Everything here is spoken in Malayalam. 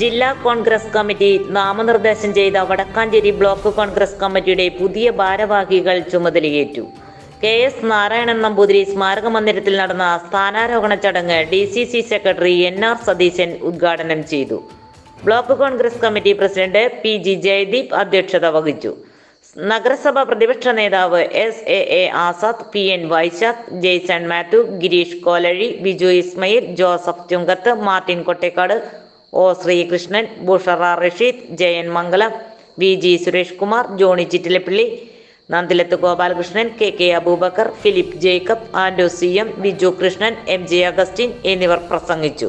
ജില്ലാ കോൺഗ്രസ് കമ്മിറ്റി നാമനിർദ്ദേശം ചെയ്ത വടക്കാഞ്ചേരി ബ്ലോക്ക് കോൺഗ്രസ് കമ്മിറ്റിയുടെ പുതിയ ഭാരവാഹികൾ ചുമതലയേറ്റു. കെ എസ് നാരായണൻ നമ്പൂതിരി സ്മാരക മന്ദിരത്തിൽ നടന്ന സ്ഥാനാരോഹണ ചടങ്ങ് D C C secretary N R Satheesan ഉദ്ഘാടനം ചെയ്തു. Block Congress committee president P G Jayadeep അധ്യക്ഷത വഹിച്ചു. നഗരസഭ പ്രതിപക്ഷ നേതാവ് S A A Azad P N Vaishakh Jaison Mathew Gireesh Kolazhy Biju Ismail Joseph Chunkath Martin Kottekad O Sreekrishnan Bushara Rasheed Jayan Mangalam V G Suresh Kumar Johny Chittilappilly Nandilath Gopalakrishnan K K Aboobacker Philip Jacob Ando C M Biju Krishnan M J Augustine എന്നിവർ പ്രസംഗിച്ചു.